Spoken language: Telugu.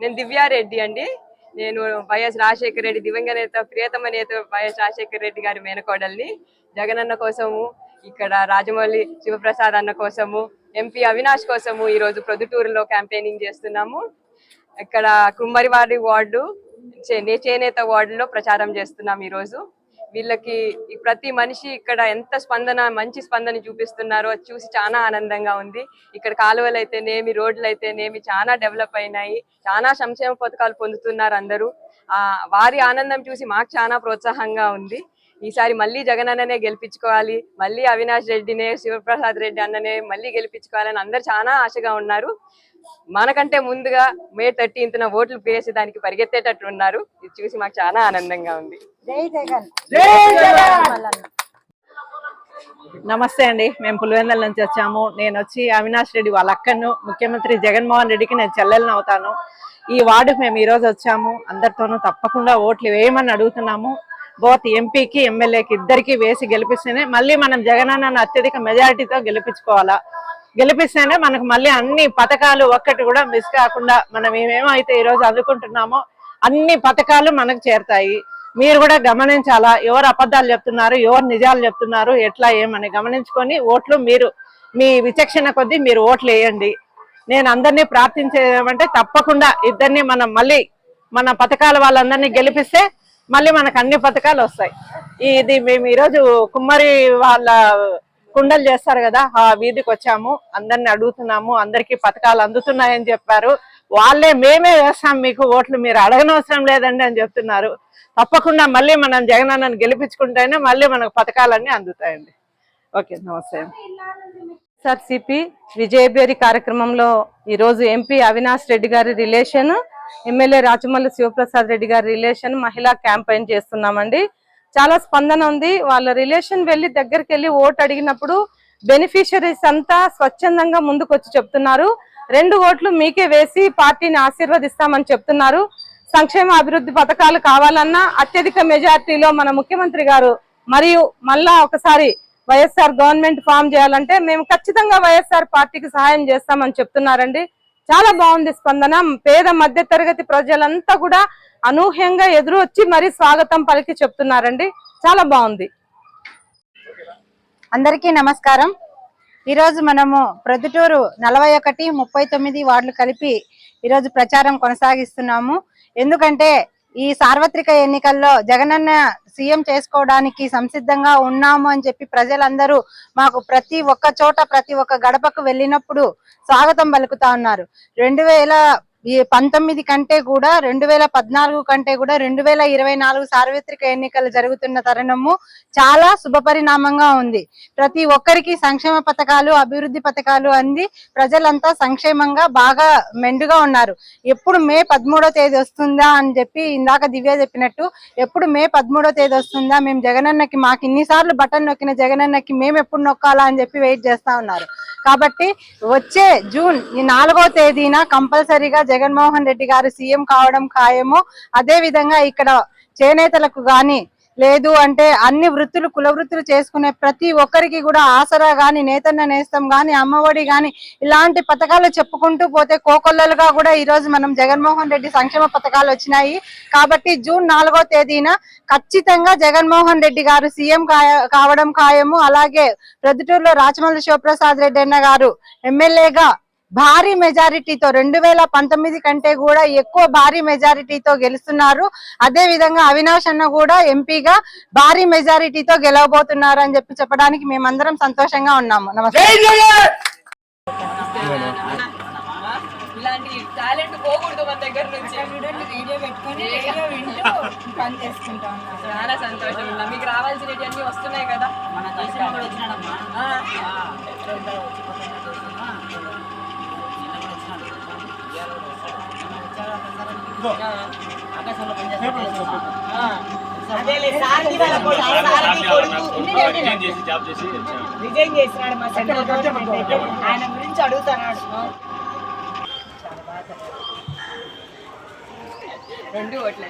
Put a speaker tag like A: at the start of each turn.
A: నేను దివ్యారెడ్డి అండి. నేను వైఎస్ రాజశేఖర రెడ్డి దివంగ నేత ప్రియతమ నేత వైఎస్ రాజశేఖర రెడ్డి గారి మేనకోడల్ని. జగనన్న కోసము ఇక్కడ రాజమౌళి శివప్రసాద్ అన్న కోసము ఎంపీ అవినాష్ కోసము ఈ రోజు ప్రొద్దుటూరులో క్యాంపెయినింగ్ చేస్తున్నాము. ఇక్కడ కుమ్మరివాడి వార్డు చే- చేనేత వార్డులో ప్రచారం చేస్తున్నాం ఈ రోజు వీళ్ళకి ప్రతి మనిషి ఇక్కడ ఎంత స్పందన మంచి స్పందన చూపిస్తున్నారో అది చూసి చాలా ఆనందంగా ఉంది. ఇక్కడ కాలువలు అయితేనేమి రోడ్లు అయితేనేమి చాలా డెవలప్ అయినాయి. చాలా సంక్షేమ పథకాలు పొందుతున్నారు అందరూ. ఆ వారి ఆనందం చూసి మాకు చాలా ప్రోత్సాహంగా ఉంది. ఈసారి మళ్ళీ జగన్ అన్ననే గెలిపించుకోవాలి మళ్ళీ అవినాష్ రెడ్డినే శివప్రసాద్ రెడ్డి అన్ననే మళ్ళీ గెలిపించుకోవాలని అందరు చాలా ఆశగా ఉన్నారు. మనకంటే ముందుగా మే థర్టీన్త్న ఓట్లు వేసి దానికి పరిగెత్తేటట్టు ఉన్నారు. ఇది చూసి మాకు చాలా ఆనందంగా ఉంది.
B: జై జగన్.
C: నమస్తే అండి. మేము పులివెందుల నుంచి వచ్చాము. నేను వచ్చి అవినాష్ రెడ్డి వాళ్ళ అక్కను ముఖ్యమంత్రి జగన్మోహన్ రెడ్డికి నేను చెల్లెలను అవుతాను. ఈ వార్డుకు మేము ఈ రోజు వచ్చాము. అందరితోనూ తప్పకుండా ఓట్లు వేయమని అడుగుతున్నాము. బోత్ ఎంపీకి ఎమ్మెల్యేకి ఇద్దరికి వేసి గెలిపిస్తేనే మళ్ళీ మనం జగనన్నను అత్యధిక మెజారిటీతో గెలిపించుకోవాలా? గెలిపిస్తేనే మనకు మళ్ళీ అన్ని పథకాలు ఒక్కటి కూడా మిస్ కాకుండా మనం ఏమేమైతే ఈ రోజు అందుకుంటున్నామో అన్ని పథకాలు మనకు చేరుతాయి. మీరు కూడా గమనించాలా? ఎవరు అబద్ధాలు చెప్తున్నారు? ఎవరు నిజాలు చెప్తున్నారు? ఎట్లా ఏమని? గమనించుకొని ఓట్లు మీరు మీ విచక్షణ కొద్దీ మీరు ఓట్లు వేయండి. నేను అందరినీ ప్రార్థించేదేమంటే తప్పకుండా ఇద్దరిని మనం మళ్ళీ మన పథకాల వాళ్ళందరినీ గెలిపిస్తే మళ్ళీ మనకు అన్ని పథకాలు వస్తాయి. ఇది మేము ఈరోజు కుమ్మరి వాళ్ళ కుండలు చేస్తారు కదా ఆ వీధికి వచ్చాము అందరిని అడుగుతున్నాము. అందరికీ పథకాలు అందుతున్నాయని చెప్పారు. వాళ్ళే మేమే వేస్తాం మీకు ఓట్లు మీరు అడగనవసరం లేదండి అని చెప్తున్నారు. తప్పకుండా మళ్ళీ మనం జగనన్నను గెలిపించుకుంటేనే మళ్ళీ మనకు పథకాలన్నీ అందుతాయండి. ఓకే నమస్తే.
D: ఎస్ఆర్సిపి విజయబేరి కార్యక్రమంలో ఈరోజు ఎంపీ అవినాష్ రెడ్డి గారి రిలేషన్ ఎమ్మెల్యే రాజమల్లి శివప్రసాద్ రెడ్డి గారి రిలేషన్ మహిళా క్యాంపెయిన్ చేస్తున్నామండి. చాలా స్పందన ఉంది. వాళ్ళ రిలేషన్ వెళ్ళి దగ్గరికి వెళ్ళి ఓటు అడిగినప్పుడు బెనిఫిషరీస్ అంతా స్వచ్ఛందంగా ముందుకు వచ్చి చెప్తున్నారు. రెండు ఓట్లు మీకే వేసి పార్టీని ఆశీర్వదిస్తామని చెప్తున్నారు. సంక్షేమ అభివృద్ధి పథకాలు కావాలన్నా అత్యధిక మెజార్టీలో మన ముఖ్యమంత్రి గారు మరియు మళ్ళా ఒకసారి వైఎస్ఆర్ గవర్నమెంట్ ఫామ్ చేయాలంటే మేము ఖచ్చితంగా వైఎస్ఆర్ పార్టీకి సహాయం చేస్తామని చెప్తున్నారండి. చాలా బాగుంది స్పందన. పేద మధ్య తరగతి ప్రజలంతా కూడా అనూహ్యంగా ఎదురు వచ్చి మరీ స్వాగతం పలికి చెప్తున్నారండి. చాలా బాగుంది.
B: అందరికీ నమస్కారం. ఈరోజు మనము ప్రొద్దుటూరు నలభై ఒకటి ముప్పై తొమ్మిది వార్డులు కలిపి ఈరోజు ప్రచారం కొనసాగిస్తున్నాము. ఎందుకంటే ఈ సార్వత్రిక ఎన్నికల్లో జగనన్న సీఎం చేసుకోవడానికి సంసిద్ధంగా ఉన్నాము అని చెప్పి ప్రజలందరూ మాకు ప్రతి ఒక్క చోట ప్రతి ఒక్క గడపకు వెళ్ళినప్పుడు స్వాగతం పలుకుతా ఉన్నారు. రెండు వేల ఈ పంతొమ్మిది కంటే కూడా రెండు వేల పద్నాలుగు కంటే కూడా రెండు వేల ఇరవై నాలుగు సార్వత్రిక ఎన్నికలు జరుగుతున్న తరుణము చాలా శుభపరిణామంగా ఉంది. ప్రతి ఒక్కరికి సంక్షేమ పథకాలు అభివృద్ధి పథకాలు అంది. ప్రజలంతా సంక్షేమంగా బాగా మెండుగా ఉన్నారు. ఎప్పుడు మే పదమూడో తేదీ వస్తుందా అని చెప్పి ఇందాక దివ్య చెప్పినట్టు ఎప్పుడు మే పదమూడో తేదీ వస్తుందా మేము జగనన్నకి మాకు ఇన్నిసార్లు బటన్ నొక్కిన జగనన్నకి మేము ఎప్పుడు నొక్కాలా అని చెప్పి వెయిట్ చేస్తా ఉన్నారు. కాబట్టి వచ్చే జూన్ ఈ నాలుగో తేదీన కంపల్సరీగా జగన్మోహన్ రెడ్డి గారు సీఎం కావడం ఖాయము అదే విధంగా ఇక్కడ చేనేతలకు గాని లేదు అంటే అన్ని వృత్తులు కుల వృత్తులు చేసుకునే ప్రతి ఒక్కరికి కూడా ఆసరా గాని నేతన్న నేస్తం గాని అమ్మఒడి గాని ఇలాంటి పథకాలు చెప్పుకుంటూ పోతే కోకొల్లలుగా కూడా ఈ రోజు మనం జగన్మోహన్ రెడ్డి సంక్షేమ పథకాలు వచ్చినాయి. కాబట్టి జూన్ నాలుగో తేదీన ఖచ్చితంగా జగన్మోహన్ రెడ్డి గారు సీఎం కావడం ఖాయము. అలాగే ప్రొద్దుటూరులో రాచమల్లి శివప్రసాద్ రెడ్డి అన్న గారు ఎమ్మెల్యేగా భారీ మెజారిటీతో రెండు వేల పంతొమ్మిది కంటే కూడా ఎక్కువ భారీ మెజారిటీతో గెలుస్తున్నారు. అదే విధంగా అవినాష్ అన్న కూడా ఎంపీగా భారీ మెజారిటీతో గెలవబోతున్నారు అని చెప్పి చెప్పడానికి మేమందరం సంతోషంగా ఉన్నాము. నమస్తే.
A: ఇలాంటి టాలెంట్ పోకూడదు మన దగ్గర నుంచి. చాలా సంతోషం ఉందా మీకు రావాల్సినవి అన్ని వస్తున్నాయి కదా?
E: వచ్చాను.
F: రిజైన్ చేసినాడు మా సెంట్రల్ గవర్నమెంట్ ఆయన గురించి అడుగుతున్నాడు.
A: రెండు ఓట్లే